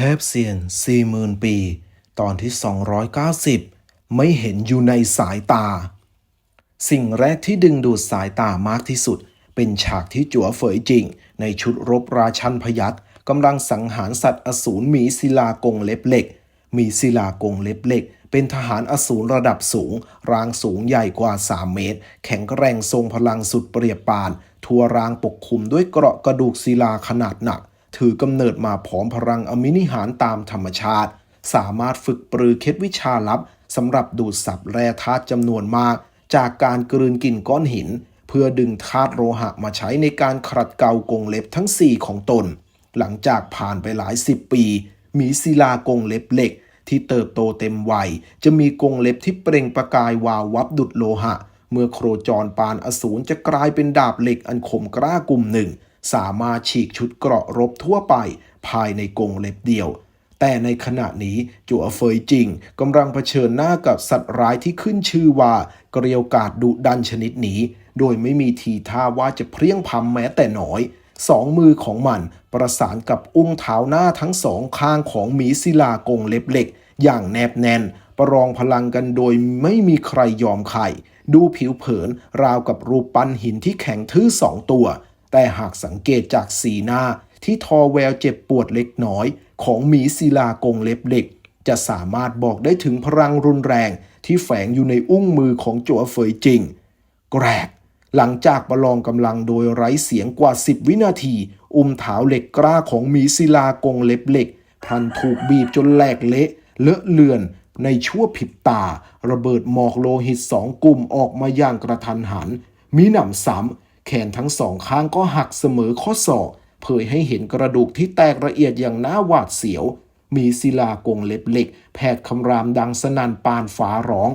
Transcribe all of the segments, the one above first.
เทพเซียน40,000ปี ตอนที่ 290 ไม่เห็นอยู่ในสายตา สิ่งแรกที่ดึงดูดสายตามากที่สุด เป็นฉากที่จั่วเฟยจริง ในชุดรบราชันพยัคฆ์กำลังสังหารสัตว์อสูรหมีศิลากงเล็บเหล็ก มีศิลากงเล็บเหล็ก เป็นทหารอสูรระดับสูง ร่างสูงใหญ่กว่า 3 เมตร แข็งแกร่งทรงพลังสุดเปรียบปาน ทั่วร่างปกคลุมด้วยเกราะกระดูกศิลาขนาดหนัก ถือกำเนิดมาพร้อมพลังอมินิหารตามธรรมชาติ สามารถฝึกปรือเคล็ดวิชาลับสำหรับดูดสับแร่ธาตุจำนวนมาก จากการกลืนกินก้อนหิน เพื่อดึงธาตุโลหะมาใช้ในการขัดเกลากงเล็บทั้ง 4 ของตน หลังจากผ่านไปหลายสิบปี มีศิลากงเล็บเหล็ก ที่เติบโตเต็มวัย จะมีกงเล็บที่เปล่งประกายวาววับดุดโลหะ เมื่อโครจรปานอสูรจะกลายเป็นดาบเหล็กอันคมกล้ากลุ่มหนึ่ง สามารถฉีกชุดเกราะรบทั่วไป ภายในกรงเล็บเดียว แต่ในขณะนี้จัวเฟยจริงกำลังเผชิญหน้ากับสัตว์ร้ายที่ขึ้นชื่อว่าเกรียวกราดดุดันชนิดนี้ โดยไม่มีทีท่าว่าจะเพรียงพำแม้แต่น้อยสองมือของมันประสานกับอุ้งเท้าหน้าทั้งสองข้างของหมีศิลากงเล็บเหล็ก อย่างแนบแน่น ประลองพลังกันโดยไม่มีใครยอมใคร ดูผิวเผินราวกับรูปปั้นหินที่แข็งทื่อสองตัว แต่หากสังเกตจากสีหน้าที่ทอแววเจ็บปวดเล็กน้อย ของหมีศิลากงเล็บเหล็ก จะสามารถบอกได้ถึงพลังรุนแรงที่แฝงอยู่ในอุ้งมือของจัวเฟยจริง แกรก หลังจากประลองกำลังโดยไร้เสียงกว่า 10 วินาที อุ้มเท้าเหล็กกล้าของหมีศิลากงเล็บเหล็กพลันถูกบีบจนแหลกเละเลอะเลือนในชั่วพริบตา ระเบิดหมอกโลหิตสองกลุ่มออกมาอย่างกระทันหัน มีหนำซ้ำ แขนทั้งสองข้างก็หักเสมอข้อศอก เผยให้เห็นกระดูกที่แตกละเอียดอย่างน่าหวาดเสียว มีศิลากงเล็บเหล็ก แผดคำรามดังสนั่นปานฟ้าร้อง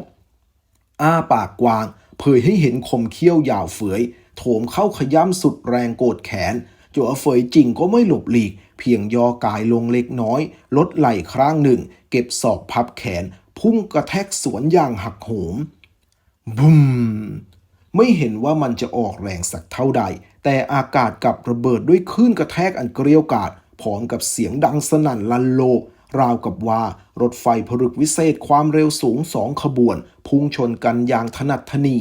อ้าปากกว้าง เผยให้เห็นคมเขี้ยวยาวเฟือยโถมเข้าขย้ำสุดแรงโกดแขนจัวเฟยจริงก็ไม่หลบหลีก เพียงย่อกายลงเล็กน้อย ลดไหล่ครั้งหนึ่ง เก็บศอกพับแขน พุ่งกระแทกสวนอย่างหักโหมบุม ไม่เห็นว่ามันจะออกแรงสักเท่าใด แต่อากาศกับระเบิดด้วยคลื่นกระแทกอันเกรียวกาดพร้อมกับเสียงดังสนั่นลันโลก ราวกับว่ารถไฟผลึกวิเศษความเร็วสูงสองขบวน พุ่งชนกันอย่างถนัดถนี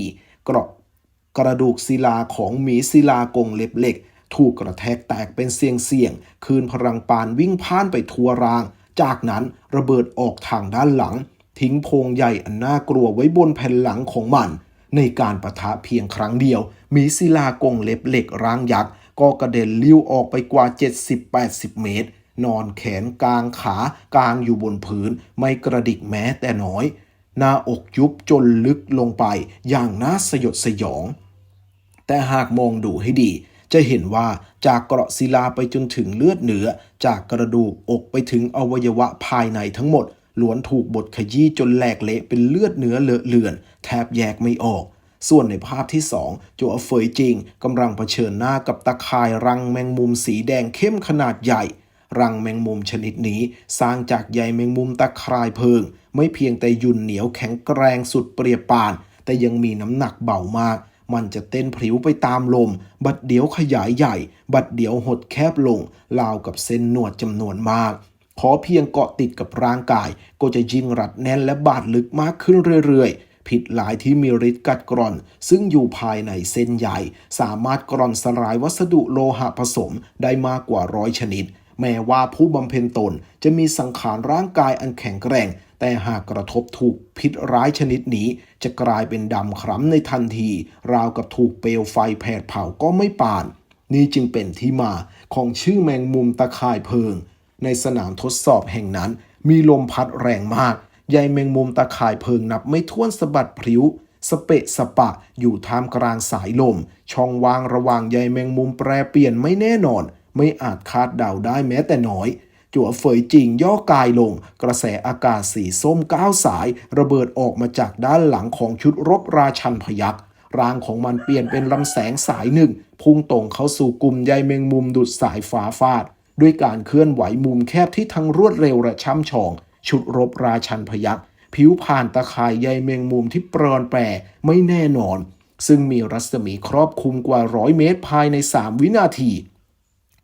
กระกระดูกศิลาของหมีศิลากงเล็บเหล็ก ถูกกระแทกแตกเป็นเสียงเสียง คืนพลังปานวิ่งพ่านไปทั่วราง จากนั้นระเบิดออกทางด้านหลัง ทิ้งโพงใหญ่อันน่ากลัวไว้บนแผ่นหลังของมัน ในการประทะเพียงครั้งเดียว มีศิลากงเล็บเหล็กร่างยักษ์ ก็กระเด็นลิ้วออกไปกว่า 70-80 เมตร นอนแขนกลางขากลางอยู่บนพื้น ไม่กระดิกแม้แต่น้อย หน้าอกยุบจนลึกลงไปอย่างน่าสยดสยอง แต่หากมองดูให้ดีจะเห็นว่าจากเกราะศิลาไปจนถึงเลือดเนื้อจากกระดูกอกไปถึงอวัยวะภายในทั้งหมด ล้วนถูกบดขยี้จนแหลกเละเป็นเลือดเนื้อเลอะเลือน แทบแยกไม่ออก ส่วนในภาพที่สองโจวเฟยจริงกำลังเผชิญหน้ากับตะข่ายรังแมงมุมสีแดงเข้มขนาดใหญ่ รังแมงมุมชนิดนี้ สร้างจากใยแมงมุมตะครายเพลิง ไม่เพียงแต่ยุ่นเหนียวแข็งแกรงสุดเปรียบปาน แต่ยังมีน้ำหนักเบามากมันจะเต้นพริ้วไปตามลม บัดเดี๋ยวขยายใหญ่ บัดเดี๋ยวหดแคบลงราวกับเส้นหนวดจำนวนมาก ขอเพียงเกาะติดกับร่างกาย ก็จะยิ่งรัดแน่นและบาดลึกมากขึ้นเรื่อยๆผิดหลายที่มีฤทธิ์กัดกร่อน ซึ่งอยู่ภายในเส้นใหญ่ สามารถกร่อนสลายวัสดุโลหะผสมได้มากกว่าร้อยชนิด แม้ว่าผู้บำเพ็ญตนจะมีสังขารร่างกายอันแข็งแกร่ง แต่หากกระทบถูกพิษร้ายชนิดนี้ จะกลายเป็นดำคล้ำในทันที ราวกับถูกเปลวไฟแผดเผาก็ไม่ปาน นี่จึงเป็นที่มาของชื่อแมงมุมตะข่ายเพลิง ในสนามทดสอบแห่งนั้น มีลมพัดแรงมากใยแมงมุมตะข่ายเพลิงนับไม่ถ้วนสะบัดพริ้ว สเปะสปะอยู่ท่ามกลางสายลม ช่องว่างระหว่างใยแมงมุมแปรเปลี่ยนไม่แน่นอน ไม่อาจคาดเดาได้แม้แต่น้อย จั่วเฟยจริงย่อกายลง กระแสอากาศสีส้มก้าวสาย ระเบิดออกมาจากด้านหลังของชุดรบราชันพยักร่างของมันเปลี่ยนเป็นลำแสงสายหนึ่ง พุ่งตรงเข้าสู่กลุ่มใยแมงมุมดุดสายฟ้าฟาด ด้วยการเคลื่อนไหวมุมแคบที่ทั้งรวดเร็วและช่ำชอง ชุดรบราชันพยักผิวผ่านตะข่ายใยแมงมุมที่ปรอนแปรไม่แน่นอน ซึ่งมีรัศมีครอบคลุมกว่าร้อยเมตรภายใน 3 วินาที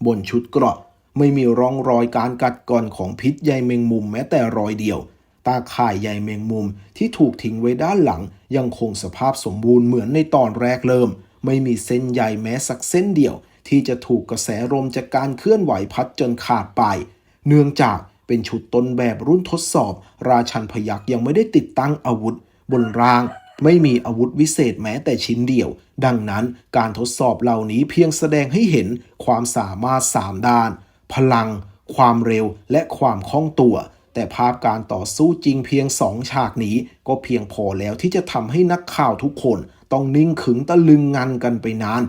บนชุดเกราะไม่มีร่องรอยการกัดกร่อนของพิษใยแมงมุมแม้แต่รอยเดียว ตาข่ายใยแมงมุมที่ถูกทิ้งไว้ด้านหลัง ยังคงสภาพสมบูรณ์เหมือนในตอนแรกเริ่ม ไม่มีเส้นใยแม้สักเส้นเดียว ที่จะถูกกระแสลมจากการเคลื่อนไหวพัดจนขาดไป เนื่องจากเป็นชุดต้นแบบรุ่นทดสอบ ราชันพยักยังไม่ได้ติดตั้งอาวุธ บนราง ไม่มีอาวุธวิเศษแม้แต่ชิ้นเดียว ดังนั้นการทดสอบเหล่านี้เพียงแสดงให้เห็นความสามารถสามด้าน พลัง ความเร็วและความคล่องตัว แต่ภาพการต่อสู้จริงเพียงสองฉากนี้ ก็เพียงพอแล้วที่จะทำให้นักข่าวทุกคน ต้องนิ่งขึงตะลึงงันกันไปนาน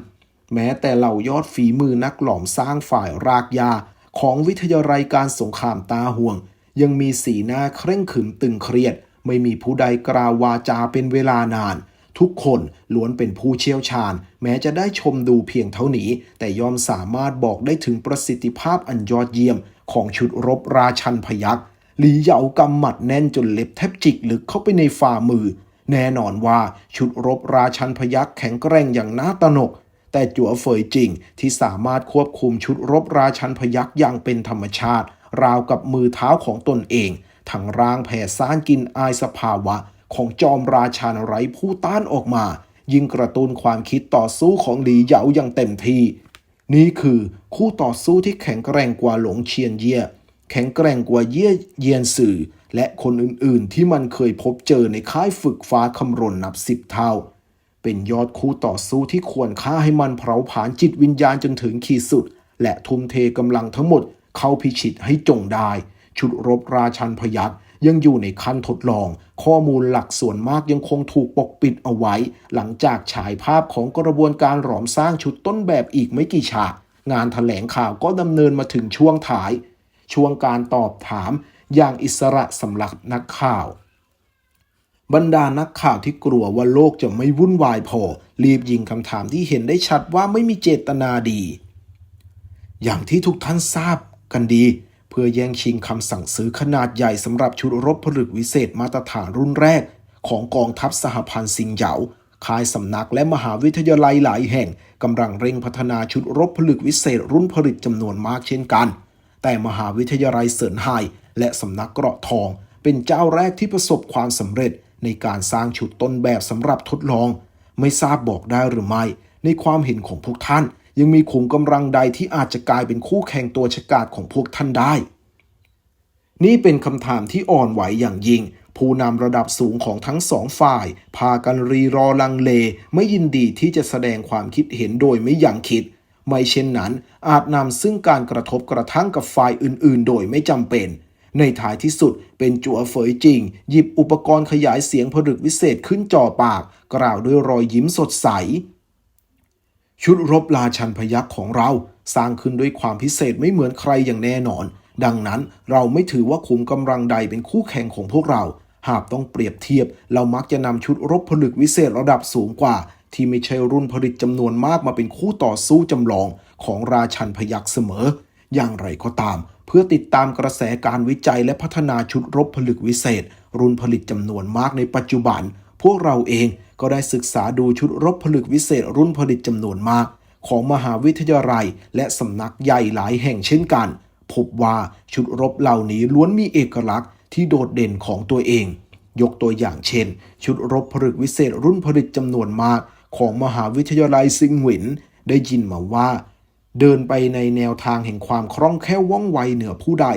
แม้แต่เหล่ายอดฝีมือนักหลอมสร้างฝ่ายรากยา ของวิทยาลัยการสงครามตาห่วง ยังมีสีหน้าเคร่งขึมตึงเครียด ไม่มีผู้ใดกล่าววาจาเป็นเวลานาน ทุกคนล้วนเป็นผู้เชี่ยวชาญ แม้จะได้ชมดูเพียงเท่านี้ แต่ย่อมสามารถบอกได้ถึงประสิทธิภาพอันยอดเยี่ยม ของชุดรบราชันพยักหลีเหยากำหมัดแน่นจนเล็บแทบจิกลึกเข้าไปในฝ่ามือ แน่นอนว่าชุดรบราชันพยักแข็งแกร่งอย่างน่าตระหนก แต่จั่วเฟยจริงที่สามารถควบคุมชุดรบราชันพยักอย่างเป็นธรรมชาติ ราวกับมือเท้าของตนเองทั้งร่างแผ่ซ่านกินอายสภาวะ ของจอมราชันไร้ผู้ต้านออกมา ยิ่งกระตุ้นความคิดต่อสู้ของหลีเหยาอย่างเต็มที่ นี่คือคู่ต่อสู้ที่แข็งแกร่งกว่าหลงเชียนเย่ยแข็งแกร่งกว่าเย่เยียนสื่อ และคนอื่นๆ ที่มันเคยพบเจอในค่ายฝึกฟ้าคำรนนับสิบเท่า เป็นยอดคู่ต่อสู้ที่ควรค่าให้มันเผาผลาญจิตวิญญาณจนถึงขีดสุด และทุ่มเทกำลังทั้งหมดเข้าพิชิตให้จงได้ ชุดรบราชันพยักยังอยู่ในขั้นทดลอง ข้อมูลหลักส่วนมากยังคงถูกปกปิดเอาไว้ หลังจากฉายภาพของกระบวนการหลอมสร้างชุดต้นแบบอีกไม่กี่ฉาก งานถแถลงข่าวก็ดำเนินมาถึงช่วงท้าย ช่วงการตอบถามอย่างอิสระสำหรับนักข่าว บรรดานักข่าวที่กลัวว่าโลกจะไม่วุ่นวายพอ รีบยิงคำถามที่เห็นได้ชัดว่าไม่มีเจตนาดี อย่างที่ทุกท่านทราบกันดี เพื่อแย่งชิงคำสั่งซื้อขนาดใหญ่สำหรับชุดรบผลึกวิเศษมาตรฐานรุ่นแรก ของกองทัพสหพันธ์ซิงเหยาค่ายสำนักและมหาวิทยาลัยหลายแห่งกำลังเร่งพัฒนาชุดรบผลึกวิเศษรุ่นผลิตจำนวนมากเช่นกัน แต่มหาวิทยาลัยเซินไฮและสำนักเกราะทอง เป็นเจ้าแรกที่ประสบความสำเร็จ ในการสร้างชุดต้นแบบสำหรับทดลอง ไม่ทราบบอกได้หรือไม่ ในความเห็นของพวกท่าน ยังมีขุมกำลังใดที่อาจจะกลายเป็นคู่แข่งตัวฉกาจของพวกท่านได้ นี่เป็นคำถามที่อ่อนไหวอย่างยิ่ง ผู้นำระดับสูงของทั้งสองฝ่าย พากันรีรอลังเล ไม่ยินดีที่จะแสดงความคิดเห็นโดยไม่ยั้งคิด ไม่เช่นนั้นอาจนำซึ่งการกระทบกระทั่งกับฝ่ายอื่น ๆ โดยไม่จำเป็น ในท้ายที่สุดเป็นจั่วเฟยจริง หยิบอุปกรณ์ขยายเสียงผลึกวิเศษขึ้นจ่อปาก กล่าวด้วยรอยยิ้มสดใส ชุดรบราชันพยักของเรา สร้างขึ้นด้วยความพิเศษไม่เหมือนใครอย่างแน่นอน ดังนั้นเราไม่ถือว่าขุมกำลังใดเป็นคู่แข่งของพวกเรา หากต้องเปรียบเทียบ เรามักจะนำชุดรบผลึกวิเศษระดับสูงกว่า ที่ไม่ใช่รุ่นผลิตจำนวนมากมาเป็นคู่ต่อสู้จำลองของราชันพยักเสมอ อย่างไรก็ตาม เพื่อติดตามกระแสการวิจัยและพัฒนาชุดรบผลึกวิเศษ รุ่นผลิตจำนวนมากในปัจจุบัน พวกเราเองก็ได้ศึกษาดูชุดรบผลึกวิเศษ รุ่นผลิตจำนวนมาก ของมหาวิทยาลัย และสำนักใหญ่หลายแห่งเช่นกัน พบว่าชุดรบเหล่านี้ล้วนมีเอกลักษณ์ที่โดดเด่นของตัวเอง ยกตัวอย่างเช่น ชุดรบผลึกวิเศษ รุ่นผลิตจำนวนมาก ของมหาวิทยาลัยซิงหวินได้ยินมาว่า เดินไปในแนวทางแห่งความคล่องแคล่วว่องไวเหนือผู้ใด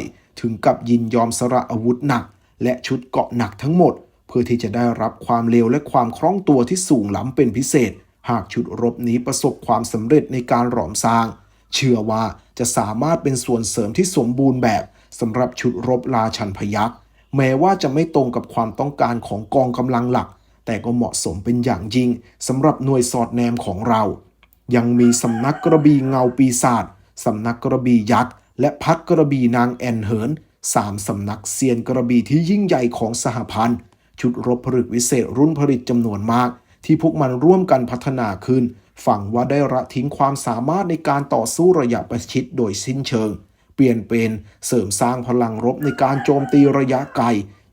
ถึงกับยินยอมสละอาวุธหนัก และชุดเกราะหนักทั้งหมด เพื่อที่จะได้รับความเร็วและความคล่องตัวที่สูงล้ำเป็นพิเศษ หากชุดรบนี้ประสบความสำเร็จในการหลอมสร้าง เชื่อว่าจะสามารถเป็นส่วนเสริมที่สมบูรณ์แบบสำหรับชุดรบราชันพยักแม้ว่าจะไม่ตรงกับความต้องการของกองกำลังหลัก แต่ก็เหมาะสมเป็นอย่างยิ่งสำหรับหน่วยสอดแนมของเรา ยังมีสำนักกระบี่เงาปีศาจสำนักกระบี่ยักษ์และพักกระบี่นางแอนเหินสามสำนักเซียนกระบี่ที่ยิ่งใหญ่ของสหพันธ์ ชุดรบผลึกวิเศษรุ่นผลิตจำนวนมาก ที่พวกมันร่วมกันพัฒนาขึ้น ฝังว่าได้ละทิ้งความสามารถในการต่อสู้ระยะประชิดโดยสิ้นเชิง เปลี่ยนเป็นเสริมสร้างพลังรบในการโจมตีระยะไกล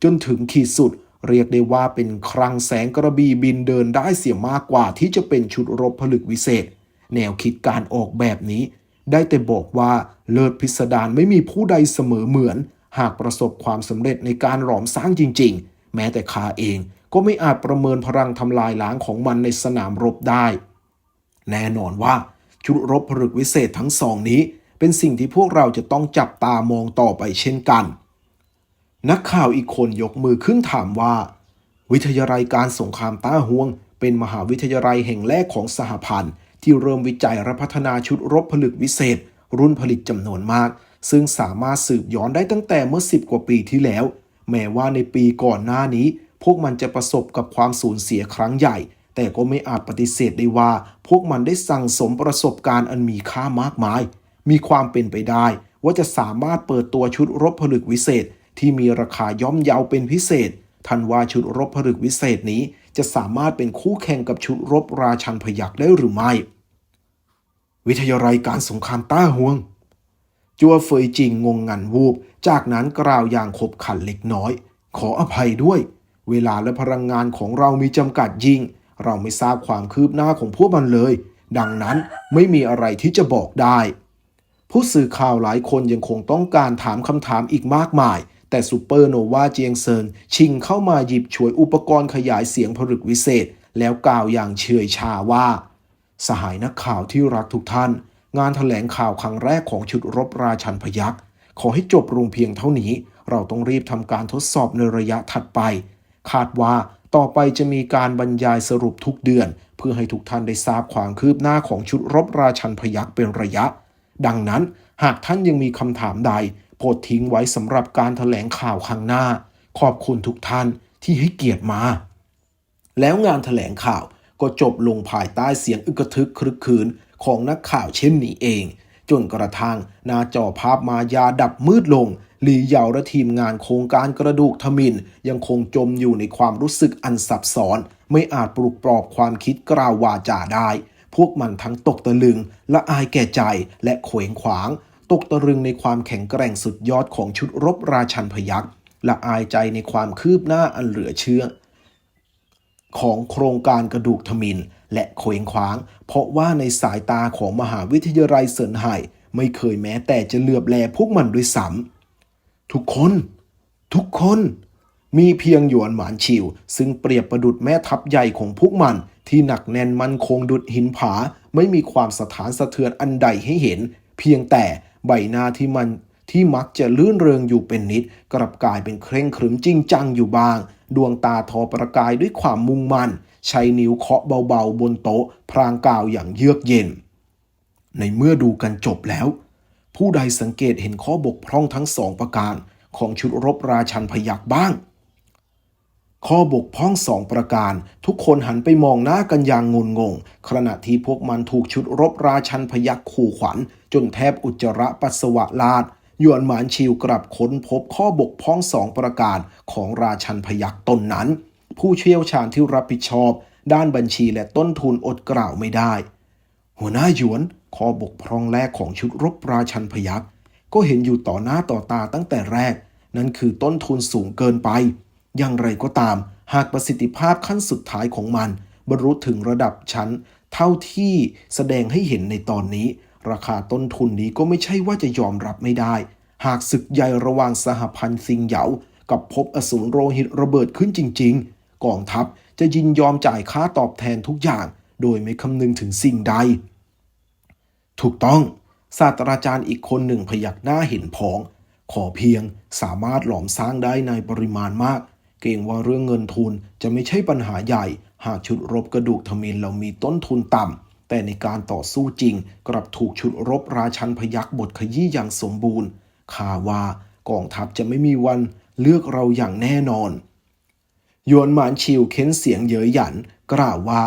จนถึงขีดสุด เรียกได้ว่าเป็นคลังแสงกระบี่บินเดินได้เสียมากกว่าที่จะเป็นชุดรบผลึกวิเศษ แนวคิดการออกแบบนี้ ได้แต่บอกว่าเลิศพิสดารไม่มีผู้ใดเสมอเหมือน หากประสบความสำเร็จในการหลอมสร้างจริง ๆ แม้แต่ข้าเองก็ไม่อาจประเมินพลังทำลายล้างของมันในสนามรบได้ แน่นอนว่าชุดรบผลึกวิเศษทั้งสองนี้ เป็นสิ่งที่พวกเราจะต้องจับตามองต่อไปเช่นกัน นักข่าวอีกคนยกมือขึ้นถามว่า วิทยาลัยการสงครามต้าฮวง เป็นมหาวิทยาลัยแห่งแรกของสหพันธ์ ที่เริ่มวิจัยและพัฒนาชุดรบผลึกวิเศษ รุ่นผลิตจำนวนมาก ซึ่งสามารถสืบย้อนได้ตั้งแต่เมื่อ 10 กว่าปีที่แล้ว แม้ว่าในปีก่อนหน้านี้ พวกมันจะประสบกับความสูญเสียครั้งใหญ่ แต่ก็ไม่อาจปฏิเสธได้ว่า พวกมันได้สั่งสมประสบการณ์อันมีค่ามากมาย มีความเป็นไปได้ ว่าจะสามารถเปิดตัวชุดรบผลึกวิเศษ ที่มีราคาย่อมเยาเป็นพิเศษทันว่าชุดรบผลึกวิเศษนี้ จะสามารถเป็นคู่แข่งกับชุดรบราชันพยักได้หรือไม่ วิทยาลัยการสงครามต้าฮวง จัวเฟยจิงงงงันวูบ จากนั้นกล่าวอย่างขบขันเล็กน้อย ขออภัยด้วย เวลาและพลังงานของเรามีจำกัดยิ่ง เราไม่ทราบความคืบหน้าของพวกมันเลย ดังนั้นไม่มีอะไรที่จะบอกได้ ผู้สื่อข่าวหลายคนยังคงต้องการถามคำถามอีกมากมาย แต่ซูเปอร์โนวาเจียงเซินชิงเข้ามาหยิบฉวยอุปกรณ์ขยายเสียงผลึกวิเศษ แล้วกล่าวอย่างเฉยชาว่า สหายนักข่าวที่รักทุกท่าน งานถแถลงข่าวครั้งแรกของชุดรบราชันพยักษ์ขอให้จบลงเพียงเท่านี้ เราต้องรีบทำการทดสอบในระยะถัดไป คาดว่าต่อไปจะมีการบรรยายสรุปทุกเดือน เพื่อให้ทุกท่านได้ทราบความคืบหน้าของชุดรบราชันพยักษ์เป็นระยะ ดังนั้นหากท่านยังมีคำถามใด โปรดทิ้งไว้สำหรับการถแถลงข่าวครั้งหน้า ขอบคุณทุกท่านที่ให้เกียรติมา แล้วงานถแถลงข่าวก็จบลงภายใต้เสียงอึกกระทึกครึกคืนของนักข่าวเช่นนี้เอง จนกระทั่งหน้าจอภาพมายาดับมืดลงหลีเยาและทีมงานโครงการกระดูกทมินยังคงจมอยู่ในความรู้สึกอันสับสอน ไม่อาจปลุกปลอบความคิดกล่าววาจาได้ พวกมันทั้งตกตะลึงและอายแก่ใจและเขวงขวาง ตกตะลึงในความแข็งแกร่งสุดยอดของชุดรบราชันพยักษ์และอายใจในความคืบหน้าอันเหลือเชื่อ ของโครงการกระดูกทมินและเขวงขวาง เพราะว่าในสายตาของมหาวิทยาลัยเซินไห่ไม่เคยแม้แต่จะเหลือบแลพวกมันด้วยซ้ำทุกคน ทุกคน มีเพียงหยวนหมานชิว ซึ่งเปรียบประดุดแม่ทัพใหญ่ของพวกมันที่หนักแน่นมั่นคงดุดหินผา ไม่มีความสถานสะเทือนอันใดให้เห็น เพียงแต่ ใบหน้าที่มันที่มักจะลื่นเริงอยู่เป็นนิด กลับกลายเป็นเคร่งครึมจริงจังอยู่บ้าง ดวงตาทอประกายด้วยความมุ่งมั่น ใช้นิ้วเคาะเบาๆ บนโต๊ะ พรางกล่าวอย่างเยือกเย็น ในเมื่อดูกันจบแล้ว ผู้ใดสังเกตเห็นข้อบกพร่องทั้งสองประการของชุดรบราชันพยักบ้าง ข้อบกพร่องสองประการ ทุกคนหันไปมองหน้ากันอย่างงุนงง ขณะที่พวกมันถูกชุดรบราชันพยักขู่ขวัญ จนแทบอุจจาระปัสสาวะลาดยวนหมานชิวกลับค้นพบข้อบกพร่องสองประการของราชันพยักตนนั้น ผู้เชี่ยวชาญที่รับผิดชอบ ด้านบัญชีและต้นทุนอดกล่าวไม่ได้ หัวหน้าหยวน ข้อบกพร่องแรกของชุดรบราชันพยักก็เห็นอยู่ต่อหน้าต่อตาตั้งแต่แรก นั่นคือต้นทุนสูงเกินไป อย่างไรก็ตาม หากประสิทธิภาพขั้นสุดท้ายของมัน บรรลุถึงระดับชั้น เท่าที่แสดงให้เห็นในตอนนี้ ราคาต้นทุนนี้ก็ไม่ใช่ว่าจะยอมรับไม่ได้ หากศึกใหญ่ระหว่างสหพันธ์ซิงเหยา กับภพอสูรโรหิตระเบิดขึ้นจริง ๆ กองทัพจะยินยอมจ่ายค่าตอบแทนทุกอย่าง โดยไม่คำนึงถึงสิ่งใด ถูกต้องศาสตราจารย์อีกคนหนึ่งพยักหน้าเห็นพ้อง ขอเพียงสามารถหลอมสร้างได้ในปริมาณมาก เกรงว่าเรื่องเงินทุนจะไม่ใช่ปัญหาใหญ่ หากชุดรบกระดูกทมินเรามีต้นทุนต่ำ แต่ในการต่อสู้จริง กลับถูกชุดรบราชันพยักบทขยี้อย่างสมบูรณ์ข่าว่ากองทัพจะไม่มีวันเลือกเราอย่างแน่นอนยวนหมานชิวเค้นเสียงเย้ยหยันกล่าวว่า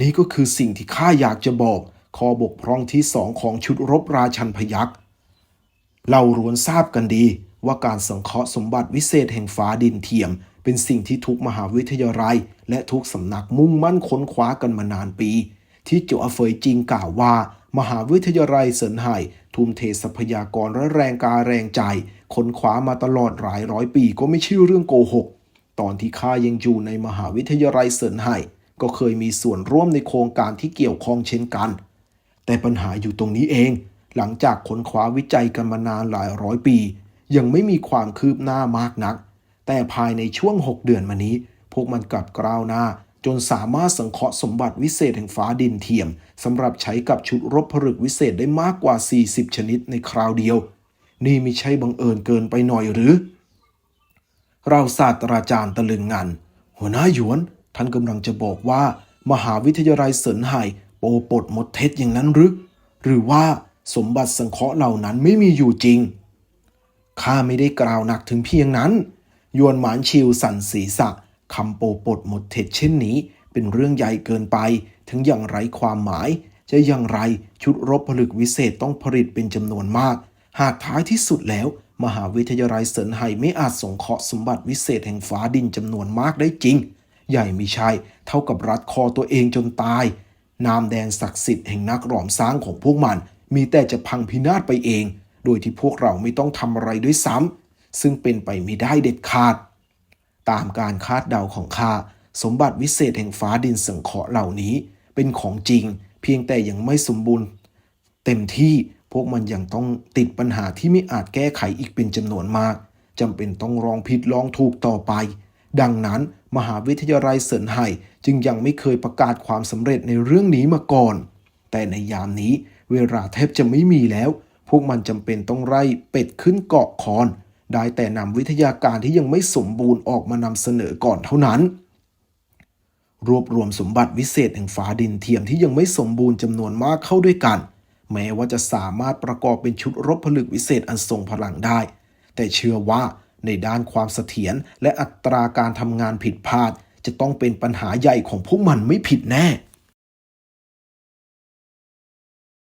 นี่ก็คือสิ่งที่ข้าอยากจะบอกข้อบกพร่องที่สองของชุดรบราชันพยักษ์เราร้วนทราบกันดี ว่าการสังเคราะห์สมบัติวิเศษแห่งฟ้าดินเทียม เป็นสิ่งที่ทุกมหาวิทยาลัย และทุกสำนักมุ่งมั่นค้นคว้ากันมานานปี ที่เจียวอเฟยจิงกล่าวว่า มหาวิทยาลัยเซินไห่ทุ่มเททรัพยากรและแรงกายแรงใจค้นคว้ามาตลอดหลายร้อยปีก็ไม่ใช่เรื่องโกหก ตอนที่ข้ายังอยู่ในมหาวิทยาลัยเซินไห่ก็เคยมีส่วนร่วมในโครงการที่เกี่ยวข้องเช่นกัน แต่ปัญหาอยู่ตรงนี้เอง หลังจากค้นคว้าวิจัยกันมานานหลายร้อยปี ยังไม่มีความคืบหน้ามากนัก แต่ภายในช่วง 6 เดือนมานี้ พวกมันกลับกล้าวหน้า จนสามารถสังเคราะห์สมบัติวิเศษแห่งฟ้าดินเทียมสำหรับใช้กับชุดรบผลึกวิเศษได้มากกว่า 40 ชนิดในคราวเดียว นี่ไม่ใช่บังเอิญเกินไปหน่อยหรือ เราศาสตราจารย์ตะลึงงันหัวหน้าหยวน ท่านกำลังจะบอกว่า มหาวิทยาลัยเสินไห่โปปดมดเท็จอย่างนั้นหรือ หรือว่าสมบัติสังเคราะห์เหล่านั้นไม่มีอยู่จริง ข้าไม่ได้กล่าวหนักถึงเพียงนั้น ยวนหมานชิวสั่นศีรษะคำโปปดหมดเท็จเช่นนี้ เป็นเรื่องใหญ่เกินไป ถึงอย่างไรความหมาย จะอย่างไรชุดรบผลึกวิเศษต้องผลิตเป็นจำนวนมาก หากท้ายที่สุดแล้ว มหาวิทยาลัยเซินไห่ไม่อาจส่งเคราะห์สมบัติวิเศษแห่งฟ้าดินจำนวนมากได้จริง ใหญ่ไม่ใช่เท่ากับรัดคอตัวเองจนตาย นามแดงศักดิ์สิทธิ์แห่งนักหลอมสร้างของพวกมัน มีแต่จะพังพินาศไปเอง โดยที่พวกเราไม่ต้องทำอะไรด้วยซ้ำซึ่งเป็นไปไม่ได้เด็ดขาด ตามการคาดเดาของข้าสมบัติวิเศษแห่งฟ้าดินสังเคราะห์เหล่านี้ เป็นของจริง เพียงแต่ยังไม่สมบูรณ์ เต็มที่พวกมันยังต้องติดปัญหาที่ไม่อาจแก้ไขอีกเป็นจำนวนมากจำเป็นต้องลองผิดลองถูกต่อไป ดังนั้นมหาวิทยาลัยเซินไห่จึงยังไม่เคยประกาศความสำเร็จในเรื่องนี้มาก่อน แต่ในยามนี้เวลาแทบจะไม่มีแล้ว วกมันจำเป็นต้องไล่เป็ดขึ้นเกาะคอน ได้แต่นำวิทยาการที่ยังไม่สมบูรณ์ออกมานำเสนอก่อนเท่านั้น รวบรวมสมบัติวิเศษแห่งฟ้าดินเทียมที่ยังไม่สมบูรณ์จำนวนมากเข้าด้วยกัน แม้ว่าจะสามารถประกอบเป็นชุดรบผลึกวิเศษอันทรงพลังได้ แต่เชื่อว่าในด้านความเสถียรและอัตราการทำงานผิดพลาด จะต้องเป็นปัญหาใหญ่ของพวกมันไม่ผิดแน่